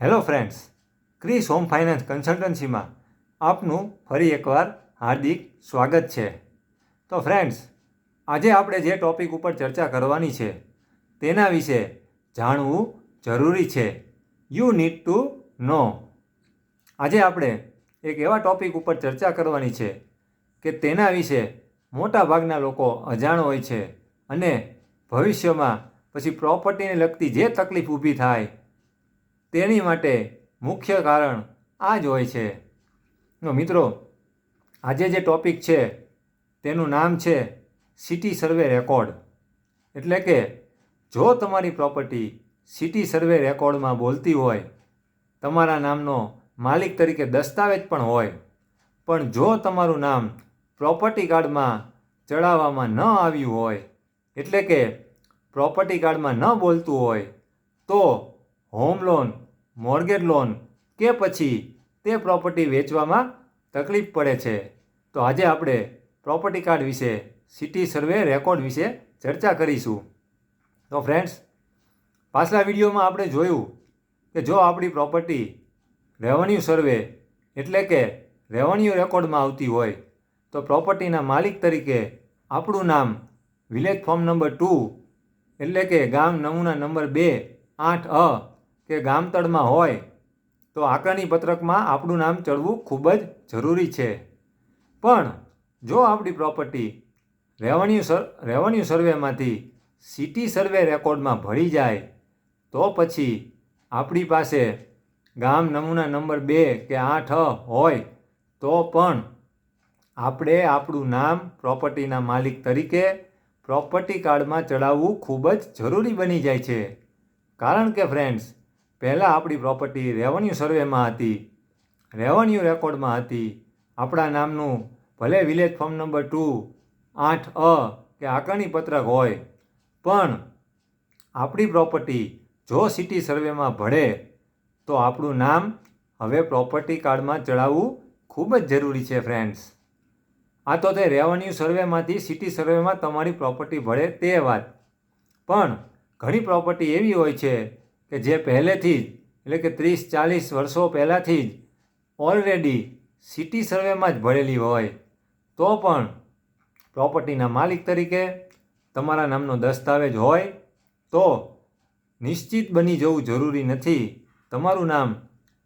Hello friends Chris home finance કન્સલ્ટન્સીમાં આપનું ફરી એકવાર હાર્દિક સ્વાગત છે. તો ફ્રેન્ડ્સ, આજે આપણે જે ટૉપિક ઉપર ચર્ચા કરવાની છે તેના વિશે જાણવું જરૂરી છે. You need to know. આજે આપણે એક એવા ટૉપિક ઉપર ચર્ચા કરવાની છે કે તેના વિશે મોટા ભાગના લોકો અજાણ હોય છે અને ભવિષ્યમાં પછી પ્રોપર્ટીને લગતી જે તકલીફ ઊભી થાય તેની માટે મુખ્ય કારણ આ જ હોય છે. મિત્રો, આજે જે ટૉપિક છે, તેનું નામ છે સિટી સર્વે રેકોર્ડ. એટલે કે, જો તમારી પ્રોપર્ટી સિટી સર્વે રેકોર્ડમાં બોલતી હોય, તમારા નામનો માલિક તરીકે દસ્તાવેજ પણ હોય, પણ જો તમારું નામ પ્રોપર્ટી કાર્ડમાં ચડાવવામાં ન આવ્યું હોય, એટલે કે પ્રોપર્ટી કાર્ડમાં ન બોલતું હોય, તો હોમ લોન, મોર્ગેજ લોન કે પછી તે પ્રોપર્ટી વેચવામાં તકલીફ પડે છે. તો આજે આપણે પ્રોપર્ટી કાર્ડ વિશે, સિટી સર્વે રેકોર્ડ વિશે ચર્ચા કરીશું. તો ફ્રેન્ડ્સ, પાછલા વિડીયોમાં આપણે જોયું કે જો આપણી પ્રોપર્ટી રેવન્યુ સર્વે એટલે કે રેવન્યુ રેકોર્ડમાં આવતી હોય, તો પ્રોપર્ટીના માલિક તરીકે આપણું નામ વિલેજ ફોર્મ નંબર ટુ એટલે કે ગામ નમૂના નંબર બે આઠ અ કે ગામતળમાં હોય, તો આકારણી પત્રકમાં આપણું નામ ચડવું ખૂબ જ જરૂરી છે. પણ જો આપણી પ્રોપર્ટી રેવન્યુ સર, રેવન્યુ સર્વેમાંથી સિટી સર્વે રેકોર્ડમાં ભળી જાય, તો પછી આપણી પાસે ગામ નમૂના નંબર બે કે આઠ હોય, તો પણ આપણે આપણું નામ પ્રોપર્ટીના માલિક તરીકે પ્રોપર્ટી કાર્ડમાં ચડાવવું ખૂબ જ જરૂરી બની જાય છે. કારણ કે ફ્રેન્ડ્સ પહેલાં આપણી પ્રોપર્ટી રેવન્યુ સર્વેમાં હતી રેવન્યુ રેકોર્ડમાં હતી. આપણા નામનું ભલે વિલેજ ફોર્મ નંબર ટુ આઠ અ કે આકારણી પત્રક હોય, પણ આપણી પ્રોપર્ટી જો સિટી સર્વેમાં ભળે, તો આપણું નામ હવે પ્રોપર્ટી કાર્ડમાં ચડાવવું ખૂબ જ જરૂરી છે ફ્રેન્ડ્સ આ તો તે રેવન્યુ સર્વેમાંથી સિટી સર્વેમાં તમારી પ્રોપર્ટી ભળે તે વાત. પણ ઘણી પ્રોપર્ટી એવી હોય છે કે જે પહેલેથી જ, એટલે કે ત્રીસ, ચાલીસ વર્ષો પહેલાંથી જ ઓલરેડી સિટી સર્વેમાં જ ભળેલી હોય, તો પણ પ્રોપર્ટીના માલિક તરીકે તમારા નામનો દસ્તાવેજ હોય, તો નિશ્ચિત બની જવું જરૂરી નથી. તમારું નામ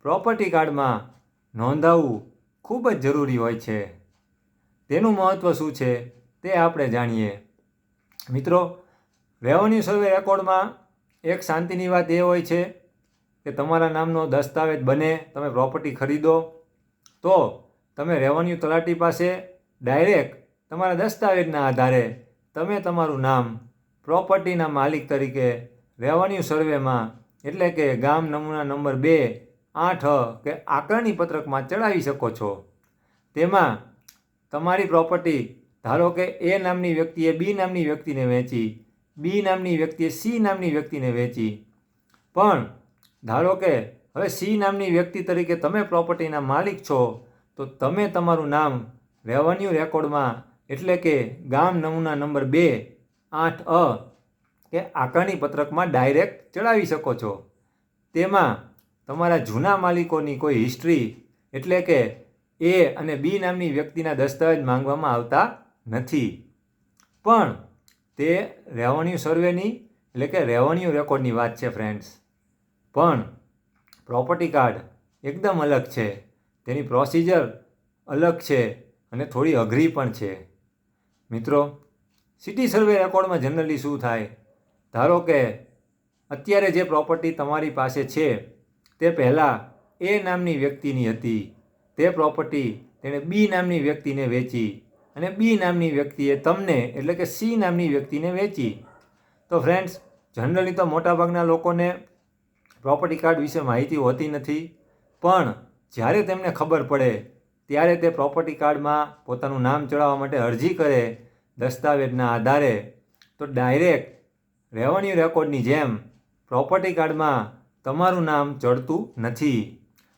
પ્રોપર્ટી કાર્ડમાં નોંધાવવું ખૂબ જ જરૂરી હોય છે. તેનું મહત્ત્વ શું છે તે આપણે જાણીએ. મિત્રો રેવન્યુ સર્વે રેકોર્ડમાં એક શાંતિની વાત એ હોય છે કે તમારા નામનો દસ્તાવેજ બને, તમે પ્રોપર્ટી ખરીદો, તો તમે રેવન્યુ તલાટી પાસે ડાયરેક્ટ તમારા દસ્તાવેજના આધારે તમે તમારું નામ પ્રોપર્ટીના માલિક તરીકે રેવન્યુ સર્વેમાં એટલે કે ગામ નમૂના નંબર બે, આઠ કે આકારણી પત્રકમાં ચડાવી શકો છો. તેમાં તમારી પ્રોપર્ટી ધારો કે એ નામની વ્યક્તિએ બી નામની વ્યક્તિને વેચી બી નામની વ્યક્તિએ સી નામની વ્યક્તિને વેચી. પણ ધારો કે હવે સી નામની વ્યક્તિ તરીકે તમે પ્રોપર્ટીના માલિક છો, તો તમે તમારું નામ રેવન્યુ રેકોર્ડમાં એટલે કે ગામ નમૂના નંબર બે, આઠ, અ કે આકારણી પત્રકમાં ડાયરેક્ટ ચડાવી શકો છો. તેમાં તમારા જૂના માલિકોની કોઈ હિસ્ટ્રી એટલે કે એ અને બી નામની વ્યક્તિના દસ્તાવેજ માંગવામાં આવતા નથી. પણ તે રેવન્યુ સર્વેની એટલે કે રેવન્યુ રેકોર્ડની વાત છે ફ્રેન્ડ્સ પણ પ્રોપર્ટી કાર્ડ એકદમ અલગ છે. તેની પ્રોસિજર અલગ છે અને થોડી અઘરી પણ છે. મિત્રો સિટી સર્વે રેકોર્ડમાં જનરલી શું થાય? ધારો કે અત્યારે જે પ્રોપર્ટી તમારી પાસે છે, તે પહેલાં એ નામની વ્યક્તિની હતી. તે પ્રોપર્ટી તેણે બી નામની વ્યક્તિને વેચી. અને બી નામની વ્યક્તિએ તમને, એટલે કે સી નામની વ્યક્તિને વેચી. તો ફ્રેન્ડ્સ જનરલી તો મોટાભાગના લોકોને પ્રોપર્ટી કાર્ડ વિશે માહિતી હોતી નથી. પણ જ્યારે તેમને ખબર પડે, ત્યારે તે પ્રોપર્ટી કાર્ડમાં પોતાનું નામ ચડાવવા માટે અરજી કરે દસ્તાવેજના આધારે. તો ડાયરેક્ટ રેવન્યુ રેકોર્ડની જેમ પ્રોપર્ટી કાર્ડમાં તમારું નામ ચડતું નથી.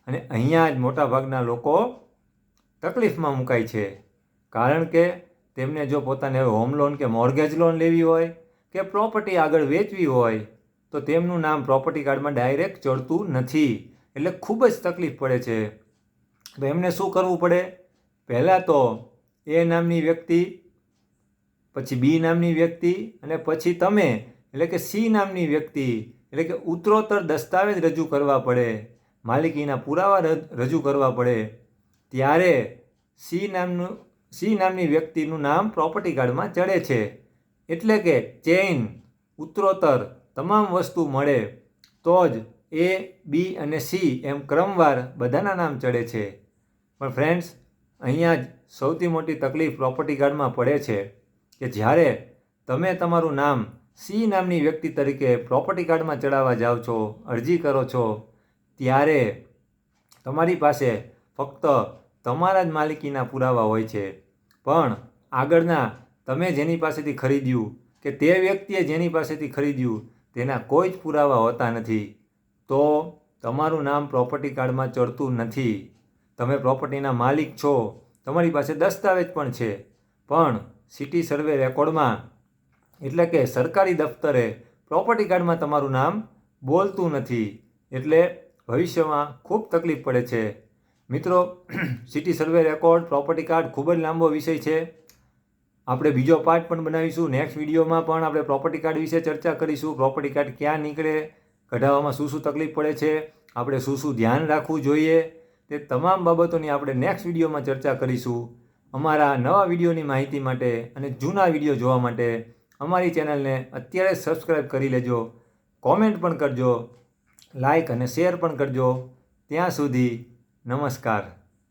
અને અહીંયા જ મોટાભાગના લોકો તકલીફમાં મુકાય છે. કારણ કે તેમને જો પોતાને હોમ લોન કે મોર્ગેજ લોન લેવી હોય કે પ્રોપર્ટી આગળ વેચવી હોય, તો તેમનું નામ પ્રોપર્ટી કાર્ડમાં ડાયરેક્ટ ચડતું નથી. એટલે ખૂબ જ તકલીફ પડે છે. તો એમને શું કરવું પડે? પહેલાં તો એ નામની વ્યક્તિ, પછી બી નામની વ્યક્તિ, અને પછી તમે, એટલે કે સી નામની વ્યક્તિ, એટલે કે ઉત્તરોત્તર દસ્તાવેજ રજૂ કરવા પડે. માલિકીના પુરાવા રજૂ કરવા પડે. ત્યારે સી નામનું સી નામની વ્યક્તિનું નામ પ્રોપર્ટી કાર્ડમાં ચડે છે. એટલે કે ચેઇન ઉત્તરોત્તર, તમામ વસ્તુ મળે તો જ એ, બી અને સી એમ ક્રમવાર બધાના નામ ચડે છે. પણ ફ્રેન્ડ્સ અહીંયા જ સૌથી મોટી તકલીફ પ્રોપર્ટી કાર્ડમાં પડે છે કે જ્યારે તમે તમારું નામ સી નામની વ્યક્તિ તરીકે પ્રોપર્ટી કાર્ડમાં ચડાવવા જાઓ છો, અરજી કરો છો, ત્યારે તમારી પાસે ફક્ત તમારા જ માલિકીના પુરાવા હોય છે. પણ આગળના તમે જેની પાસેથી ખરીદ્યું કે તે વ્યક્તિએ જેની પાસેથી ખરીદ્યું તેના કોઈ જ પુરાવા હોતા નથી. તો તમારું નામ પ્રોપર્ટી કાર્ડમાં ચડતું નથી. તમે પ્રોપર્ટીના માલિક છો. તમારી પાસે દસ્તાવેજ પણ છે. પણ સિટી સર્વે રેકોર્ડમાં એટલે કે સરકારી દફતરે પ્રોપર્ટી કાર્ડમાં તમારું નામ બોલતું નથી. એટલે ભવિષ્યમાં ખૂબ તકલીફ પડે છે. મિત્રો city survey record property card ખૂબ જ લાંબો વિષય છે. આપણે બીજો પાર્ટ પણ બનાવીશું. નેક્સ્ટ વિડીયોમાં પણ આપણે પ્રોપર્ટી કાર્ડ વિશે ચર્ચા કરીશું. પ્રોપર્ટી કાર્ડ ક્યાં નીકળે, કઢાવવામાં શું શું તકલીફ પડે છે, આપણે શું શું ધ્યાન રાખવું જોઈએ, તે તમામ બાબતોની આપણે નેક્સ્ટ વિડીયોમાં ચર્ચા કરીશું. અમારા નવા વિડીયોની માહિતી માટે અને જૂના વીડિયો જોવા માટે અમારી ચેનલને અત્યારે સબસ્ક્રાઈબ કરી લેજો. કોમેન્ટ પણ કરજો લાઈક અને શેર પણ કરજો. ત્યાં સુધી Namaskar.